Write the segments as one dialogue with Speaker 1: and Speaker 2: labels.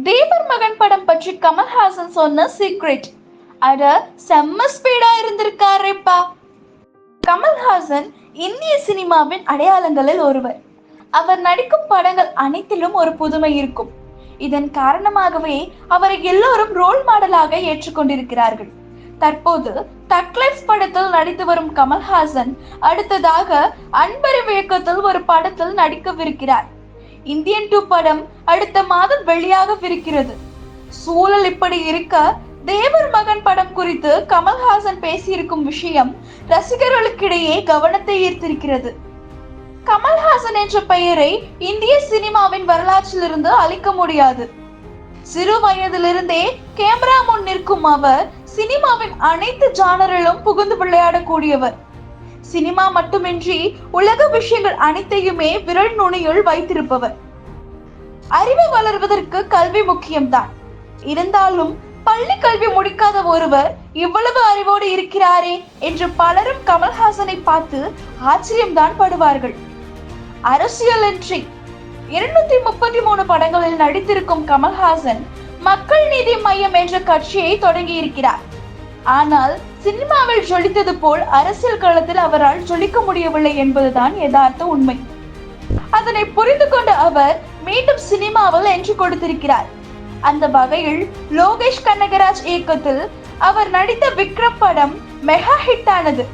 Speaker 1: தேவர் மகன் படம் பற்றி கமல்ஹாசன் சொன்ன சீக்ரெட் அட செம்ம ஸ்பீடா இருந்திருக்காரேப்பா. கமல்ஹாசன் இந்திய சினிமாவின் அடையாளங்களில் ஒருவர். அவர் நடிக்கும் படங்கள் அனைத்திலும் ஒரு புதுமை இருக்கும். இதன் காரணமாகவே அவரை எல்லோரும் ரோல் மாடலாக ஏற்றுக்கொண்டிருக்கிறார்கள். தற்போது தக்லைஃப் படத்தில் நடித்து வரும் கமல்ஹாசன் அடுத்ததாக அன்பரு இயக்கத்தில் ஒரு படத்தில் நடிக்கவிருக்கிறார். இந்தியன் டூ படம் அடுத்த மாதம் வெளியாகவிருக்கிறது சூழல் இப்படி இருக்க தேவர் மகன் படம் குறித்து கமல்ஹாசன் பேசியிருக்கும் விஷயம் ரசிகர்களுக்கிடையே கவனத்தை ஈர்த்திருக்கிறது. கமல்ஹாசன் என்ற பெயரை இந்திய சினிமாவின் வரலாற்றிலிருந்து அழிக்க முடியாது. சிறு வயதிலிருந்தே கேமரா முன் நிற்கும் அவர் சினிமாவின் அனைத்து ஜானரிலும் புகுந்து விளையாடக்கூடியவர். சினிமா மட்டுமின்றி உலக விஷயங்கள் அனைத்தையுமே விரல் நுனியுள் வைத்திருப்பவர். அறிவு வளர்வதற்கு கல்வி முக்கியம்தான். இருந்தாலும் பள்ளி கல்வி முடிக்காத ஒருவர் இவ்வளவு அறிவோடு இருக்கிறாரே என்று பலரும் கமல்ஹாசனை பார்த்து ஆச்சரியம்தான் படுவார்கள். அரசியலின்றி இருநூத்தி முப்பத்தி மூணு படங்களில் நடித்திருக்கும் கமல்ஹாசன் மக்கள் நீதி மையம் என்ற கட்சியை தொடங்கி இருக்கிறார் ஆனால் சினிமாவில் ஜொலித்தது போல் அரசியல் களத்தில் அவரால் ஜொலிக்க முடியவில்லை என்பதுதான் யதார்த்த உண்மை. அதனை புரிந்து கொண்ட அவர் மீண்டும் சினிமாவில் என்று கொடுத்திருக்கிறார். அந்த வகையில் லோகேஷ் கனகராஜ் இயக்கத்தில் அவர் நடித்த விக்ரம் படம் மெகா ஹிட் ஆனது.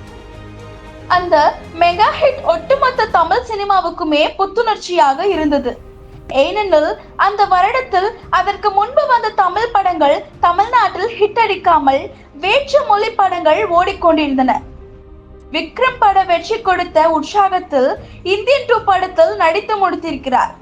Speaker 1: அந்த மெகா ஹிட் ஒட்டுமொத்த தமிழ் சினிமாவுக்குமே புத்துணர்ச்சியாக இருந்தது. ஏனெனில் அந்த வருடத்தில் அதற்கு முன்பு வந்த தமிழ் படங்கள் தமிழ்நாட்டில் ஹிட் அடிக்காமல் வேற்று மொழி படங்கள் ஓடிக்கொண்டிருந்தன. விக்ரம் பட வெற்றி கொடுத்த உற்சாகத்தில் இந்தியன் டூ படத்தில் நடித்து முடித்திருக்கிறார்.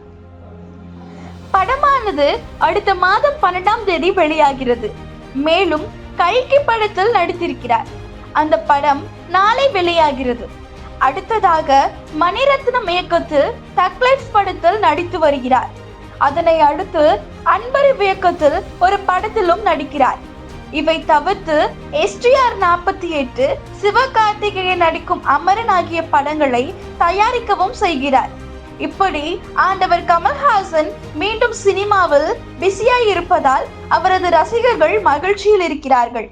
Speaker 1: படமானது அடுத்த மாதம் பன்னெண்டாம் தேதி வெளியாகிறது. மேலும் கல்கி படத்தில் நடித்திருக்கிறார். அந்த படம் நாளை வெளியாகிறது. அடுத்ததாக மணிரத்னம் இயக்கத்தில் தக்லைஃப் படத்தில் நடித்து வருகிறார். அதனை அடுத்து அன்பரி இயக்கத்தில் ஒரு படத்திலும் நடிக்கிறார். இவை தவிர்த்து எஸ்டிஆர் நாற்பத்தி எட்டு சிவகார்த்திகேயன் நடிக்கும் அமரன் ஆகிய படங்களை தயாரிக்கவும் செய்கிறார். இப்படி ஆண்டவர் கமல்ஹாசன் மீண்டும் சினிமாவில் பிஸியாய் இருப்பதால் அவரது ரசிகர்கள் மகிழ்ச்சியில் இருக்கிறார்கள்.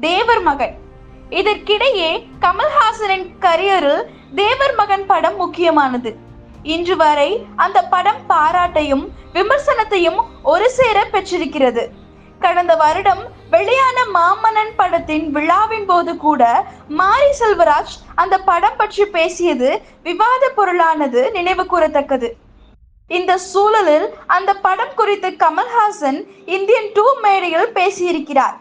Speaker 1: தேவர் மகன். இதற்கிடையே கமல்ஹாசனின் கரியரில் தேவர் மகன் படம் முக்கியமானது. இன்று வரை அந்த படம் பாராட்டையும் விமர்சனத்தையும் ஒரு சேர பெற்றிருக்கிறது. கடந்த வருடம் வெளியான மாமன்னன் படத்தின் விழாவின் போது கூட மாரி செல்வராஜ் அந்த படம் பற்றி பேசியது விவாத பொருளானது நினைவு கூறத்தக்கது. இந்த சூழலில் அந்த படம் குறித்து கமல்ஹாசன் இந்தியன் டூ மேடையில் பேசியிருக்கிறார்.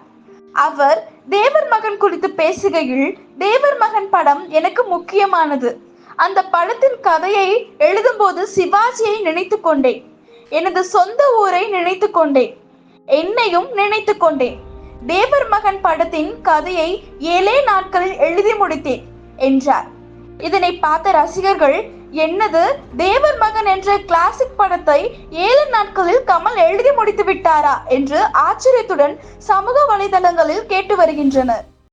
Speaker 1: அவர் தேவர் மகன் குறித்து பேசுகையில் தேவர் மகன் படம் எனக்கு முக்கியமானது. அந்த படத்தின் கதையை எழுதும்போது சிவாஜியை நினைத்து கொண்டேன். எனது சொந்த ஊரை நினைத்து கொண்டேன். என்னையும் நினைத்து கொண்டேன். தேவர் மகன் படத்தின் கதையை ஏழே நாட்களில் எழுதி முடித்தேன் என்றார். இதனை பார்த்த ரசிகர்கள் என்னது? தேவர் மகன் என்ற கிளாசிக் படத்தை ஏழு நாட்களில் கமல் எழுதி முடித்து விட்டாரா என்று ஆச்சரியத்துடன் சமூக வலைதளங்களில் கேட்டு வருகின்றனர்.